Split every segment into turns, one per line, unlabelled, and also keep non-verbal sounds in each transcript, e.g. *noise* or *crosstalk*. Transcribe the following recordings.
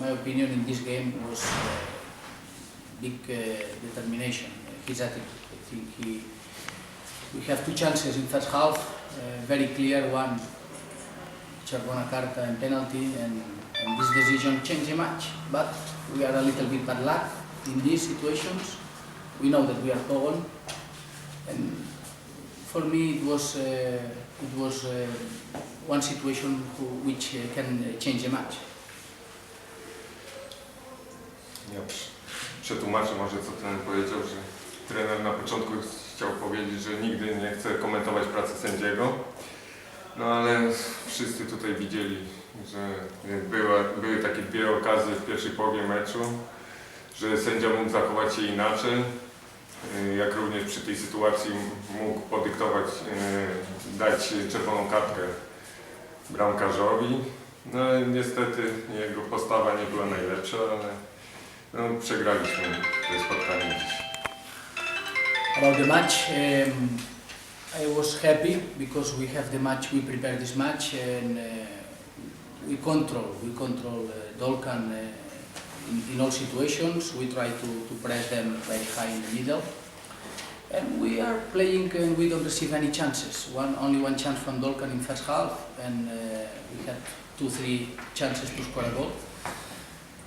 my opinion in this game was uh, big uh, determination. His attitude. I think he. We have two chances in first half, very clear one. Charbona Carta and penalty, and, and this decision changed the match. But we are a little bit bad luck in these situations. We know that we are Pogon, and for me it was uh, it was uh, one situation who, which uh, can change the match.
Ja przetłumaczę może co trener powiedział, że trener na początku chciał powiedzieć, że nigdy nie chce komentować pracy sędziego. No ale wszyscy tutaj widzieli, że była, były takie dwie okazje w pierwszej połowie meczu, że sędzia mógł zachować się inaczej, y, jak również przy tej sytuacji mógł podyktować, y, dać czerwoną kartkę bramkarzowi. No niestety jego postawa nie była najlepsza, ale no, przegraliśmy to spotkanie dziś.
About the match, um, I was happy because we have the match. We prepared this match and uh, we control. We control uh, Dolkan uh, in, in all situations. We try to, to press them very high in the middle. And we are playing and we don't receive any chances. One, only one chance from Dolkan in first half, and uh, we had two, three chances to score a goal.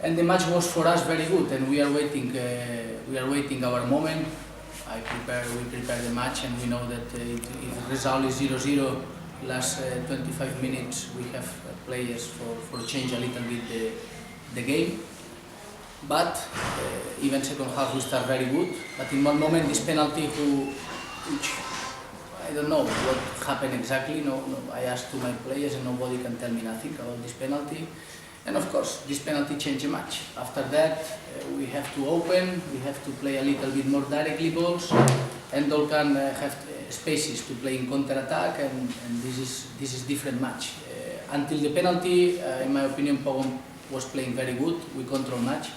And the match was for us very good, and we are waiting. Uh, we are waiting our moment. I prepare. We prepare the match, and we know that uh, if the result is 0-0, last uh, 25 minutes we have uh, players for, for change a little bit the, the game. But uh, even second half we start very good. But in one moment this penalty, who, which I don't know what happened exactly. No, no, I asked to my players and nobody can tell me nothing about this penalty. And of course, this penalty changed the match. After that, uh, we have to open, we have to play a little bit more directly balls, and Dolkan uh, have uh, spaces to play in counter-attack, and, and this is this is different match. Uh, until the penalty, uh, in my opinion, Pogom was playing very good. We control match,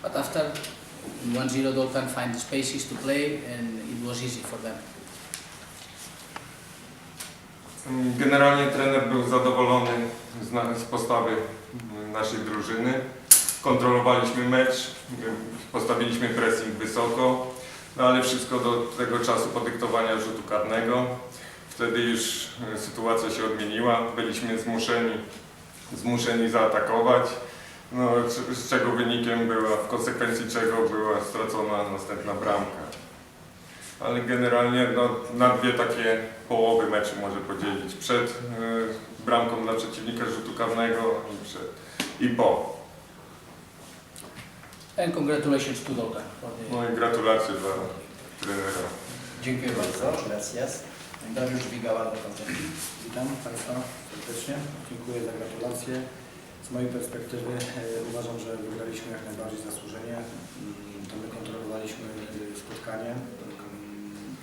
but after 1-0, Dolkan find spaces to play, and it was easy for them.
Generalnie trener był zadowolony z, postawy naszej drużyny. Kontrolowaliśmy mecz, postawiliśmy pressing wysoko, no ale wszystko do tego czasu podyktowania rzutu karnego. Wtedy już e, sytuacja się odmieniła, byliśmy zmuszeni, zmuszeni zaatakować, no, z czego wynikiem była, w konsekwencji czego była stracona następna bramka. Ale generalnie no, na dwie takie połowy meczu może podzielić. Przed y, bramką dla przeciwnika rzutu karnego i, przed, i po.
And congratulations to for the.
No i gratulacje dla trenera.
Dziękuję bardzo. Gracias. Dariusz Wigała do końca.
Witam Państwa serdecznie. Dziękuję za gratulacje. Z mojej perspektywy e, uważam, że wygraliśmy jak najbardziej zasłużenie. Mm, To my kontrolowaliśmy e, spotkanie,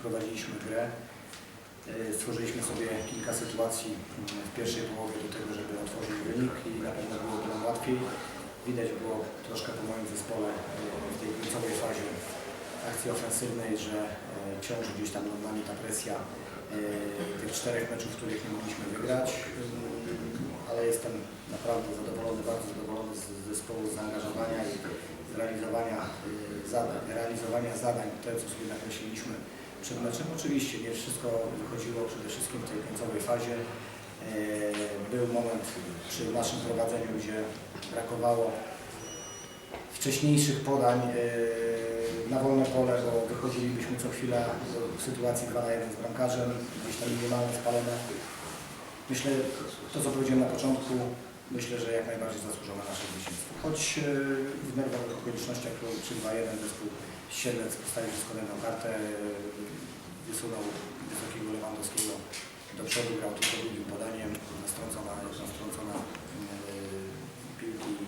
prowadziliśmy grę. E, Stworzyliśmy sobie kilka sytuacji mm, w pierwszej połowie do tego, żeby otworzyć wynik i na pewno byłoby nam łatwiej. Widać było troszkę po moim zespole e, w tej końcowej fazie akcji ofensywnej, że e, ciąży gdzieś tam nad nami ta presja tych czterech meczów, których nie mogliśmy wygrać, Ym, ale jestem naprawdę zadowolony, bardzo zadowolony z zespołu, z zaangażowania i z realizowania zadań, realizowania zadań, te co sobie nakreśliliśmy przed meczem. Oczywiście nie wszystko wychodziło przede wszystkim w tej końcowej fazie. E, Był moment przy naszym prowadzeniu, gdzie brakowało wcześniejszych podań e, na wolne pole, bo wychodzilibyśmy co chwila do sytuacji 2 na 1 z bramkarzem, gdzieś tam mamy spalone. Myślę, to co powiedziałem na początku, myślę, że jak najbardziej zasłużone nasze zwycięstwo. Choć e, w nerwowych okolicznościach przy 2-1 zespół Siedlec postawił jedną kartę, wysunął wysokiego Lewandowskiego do przodu, grał tylko drugim podaniem, nastrącona, nastrącona e, piłki.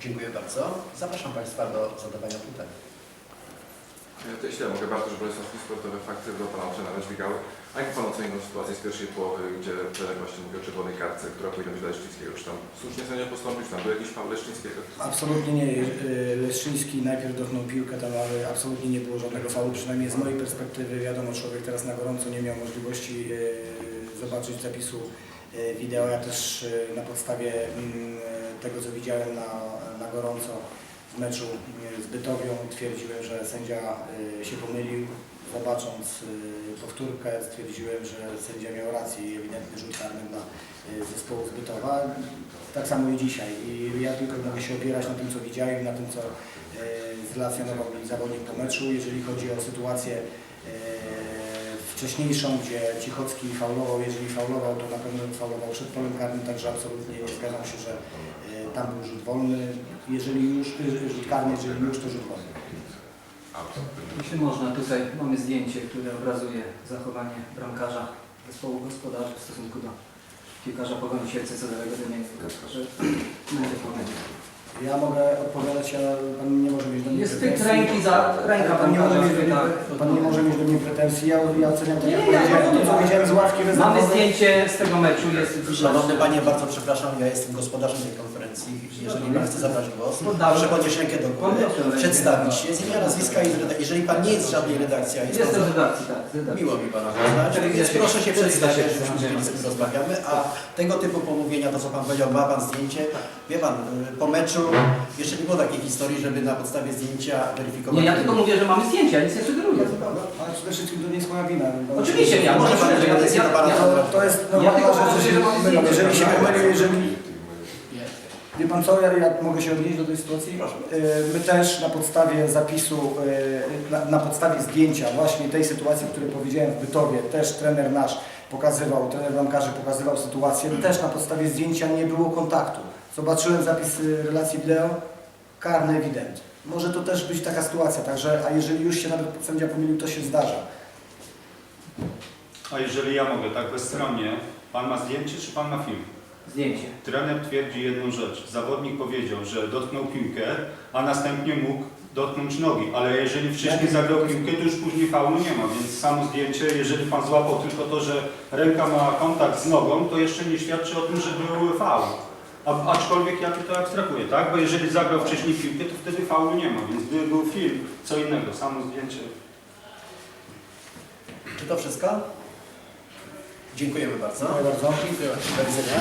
Dziękuję
bardzo. Zapraszam Państwa do zadawania pytań.
To jeśli mogę, Bartosz Bolesławski, sportowe fakty do Pana trenera Dźwigały. A jak Pan ocenił sytuację z pierwszej połowy, gdzie trener właśnie mówi o czerwonej kartce, która powinna być dla Leszczyńskiego? Czy tam słusznie sędzia postąpił, czy tam był jakiś faul Leszczyńskiego?
Absolutnie nie. Y, Leszczyński najpierw dotknął piłkę tam, ale absolutnie nie było żadnego faulu, przynajmniej z mojej perspektywy. Wiadomo, człowiek teraz na gorąco nie miał możliwości y, zobaczyć zapisu e, wideo. Ja też e, na podstawie mm, tego, co widziałem na, na gorąco w meczu z Bytowią twierdziłem, że sędzia e, się pomylił. Zobacząc e, powtórkę stwierdziłem, że sędzia miał rację i ewidentny rzut karny dla e, zespołu z Bytowa. Tak samo i dzisiaj. I ja tylko mogę się opierać na tym, co widziałem na tym, co zrelacjonował mi zawodnik po meczu. Jeżeli chodzi o sytuację wcześniejszą, gdzie Cichocki faulował, jeżeli faulował, to na pewno faulował przed polem karnym, także absolutnie nie zgadzam się, że e, tam był rzut wolny. Jeżeli już, e, rzut karny, jeżeli już, to rzut wolny.
Jeśli można, tutaj mamy zdjęcie, które obrazuje zachowanie bramkarza zespołu gospodarzy w stosunku do piłkarza Pogoni Sielce co do niego. Że *clears throat* będzie problem.
Ja mogę odpowiadać, a pan nie może mieć do mnie
Jest tyk
pretensji.
ręki za ręka
Pan nie, może mieć do mnie,
chwyta.
pan nie może mieć do mnie pretensji, ja, ja oceniam tak
Nie,
jak
ja
powiedziałem. Co widziałem z ławki
Mamy
rezerwowej,
zdjęcie z tego meczu, jest
Szanowny Panie, bardzo przepraszam, ja jestem gospodarzem tej konferencji. Jeżeli Pan chce zabrać głos, proszę podnieść rękę do góry, przedstawić się z imienia, nazwiska i z redakcji. Jeżeli Pan nie jest z żadnej redakcji, a jest
Jestem z redakcji, tak, z redakcji.
Miło mi Pana poznać,
Tak,
więc proszę się
tak,
przedstawić,
się
żebyśmy wiedzieli, z kim rozmawiamy, a tego typu pomówienia, to co Pan powiedział, ma Pan zdjęcie. Wie Pan, y, po meczu jeszcze nie było takiej historii, żeby na podstawie zdjęcia weryfikować...
Nie, ja tylko mówię, że mamy zdjęcie, ja nic nie sugeruję.
ale przede wszystkim to nie jest moja wina.
Oczywiście, ja
Może Pan
ja,
Pana
ja,
trenera?
To, jest
Ja tylko
rzecz,
że mamy zdjęcie.
jeżeli się pomylił, jeżeli... Wie Pan co, ja, ja mogę się odnieść do tej sytuacji?
Proszę.
E, My też na podstawie zapisu, e, na, na podstawie zdjęcia właśnie tej sytuacji, o której powiedziałem w Bytowie, też trener nasz pokazywał, trener bramkarzy pokazywał sytuację, też na podstawie zdjęcia nie było kontaktu. Zobaczyłem zapis e, relacji wideo, karny ewident. Może to też być taka sytuacja, także, a jeżeli już się nawet sędzia pomylił, to się zdarza.
A jeżeli ja mogę, tak bezstronnie, Pan ma zdjęcie czy Pan ma film?
Zdjęcie.
Trener twierdzi jedną rzecz. Zawodnik powiedział, że dotknął piłkę, a następnie mógł dotknąć nogi, ale jeżeli wcześniej zagrał piłkę, to już później faulu nie ma, więc samo zdjęcie, jeżeli Pan złapał tylko to, że ręka ma kontakt z nogą, to jeszcze nie świadczy o tym, że był faul. A, aczkolwiek ja to abstrahuję, tak? Bo jeżeli zagrał wcześniej piłkę, to wtedy faulu nie ma, więc gdyby był film, co innego, samo zdjęcie.
Czy to wszystko? Dziękujemy bardzo.
Dziękuję bardzo.
Do widzenia.